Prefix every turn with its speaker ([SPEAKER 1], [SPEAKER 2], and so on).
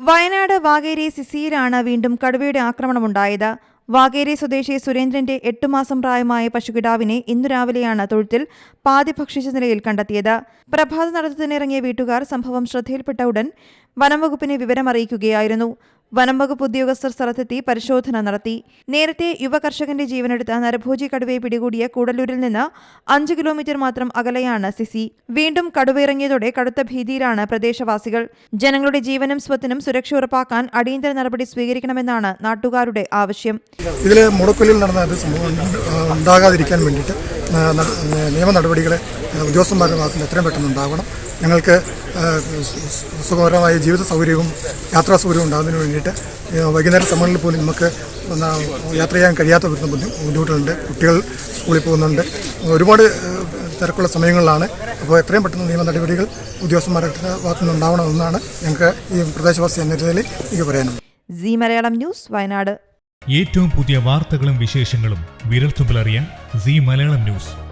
[SPEAKER 1] വയനാട് വാഗേരി സിസിയിലാണ് വീണ്ടും കടുവയുടെ ആക്രമണമുണ്ടായത്. വാഗേരി സ്വദേശി സുരേന്ദ്രന്റെ എട്ടു മാസം പ്രായമായ പശുകിടാവിനെ ഇന്നു രാവിലെയാണ് തൊഴുത്തിൽ പാതി ഭക്ഷിച്ച നിലയിൽ കണ്ടെത്തിയത്. പ്രഭാത നടത്തത്തിനിറങ്ങിയ വീട്ടുകാർ സംഭവം ശ്രദ്ധയിൽപ്പെട്ട ഉടൻ വനംവകുപ്പിനെ വിവരമറിയിക്കുകയായിരുന്നു. വനംവകുപ്പ് ഉദ്യോഗസ്ഥർ സ്ഥലത്തെത്തി പരിശോധന നടത്തി. നേരത്തെ യുവകർഷകന്റെ ജീവനെടുത്ത നരഭോജി കടുവയെ പിടികൂടിയ കൂടലൂരിൽ നിന്ന് അഞ്ച് കിലോമീറ്റർ മാത്രം അകലെയാണ് സിസി. വീണ്ടും കടുവയിറങ്ങിയതോടെ കടുത്ത ഭീതിയിലാണ് പ്രദേശവാസികൾ. ജനങ്ങളുടെ ജീവനും സ്വത്തിനും സുരക്ഷ ഉറപ്പാക്കാൻ അടിയന്തര നടപടി സ്വീകരിക്കണമെന്നാണ് നാട്ടുകാരുടെ ആവശ്യം.
[SPEAKER 2] ഇതിലെ മുടക്കൊല്ലിൽ നടന്ന സംഭവം ഉണ്ടാകാതിരിക്കാൻ വേണ്ടിയിട്ട് നിയമ നടപടികൾ ഉദ്യോഗസ്ഥന്മാരുടെ ഭാഗത്ത് നിന്ന് എത്രയും പെട്ടെന്ന് ഉണ്ടാകണം ഞങ്ങൾക്ക് സുഖകരമായ ജീവിത സൗകര്യവും യാത്രാ സൗകര്യവും ഉണ്ടാകുന്നതിന് വേണ്ടിയിട്ട് വൈകുന്നേരം സമയങ്ങളിൽ പോലും നമുക്ക് യാത്ര ചെയ്യാൻ കഴിയാത്ത വരുന്ന ബുദ്ധിമുട്ടുണ്ട് ബുദ്ധിമുട്ടുകളുണ്ട്. കുട്ടികൾ സ്കൂളിൽ പോകുന്നുണ്ട്. ഒരുപാട് തിരക്കുള്ള സമയങ്ങളിലാണ്. അപ്പോൾ എത്രയും പെട്ടെന്ന് നിയമ നടപടികൾ ഉദ്യോഗസ്ഥന്മാരുടെ ഭാഗത്തു നിന്നുണ്ടാവണമെന്നാണ് ഞങ്ങൾക്ക് ഈ പ്രദേശവാസി എന്ന രീതിയിൽ എനിക്ക് പറയാനുള്ളത്.
[SPEAKER 1] C Malayalam news Wayanad.
[SPEAKER 3] ഏറ്റവും പുതിയ വാർത്തകളും വിശേഷങ്ങളും വിരൽത്തുമ്പിലറിയാൻ സി മലയാളം ന്യൂസ്.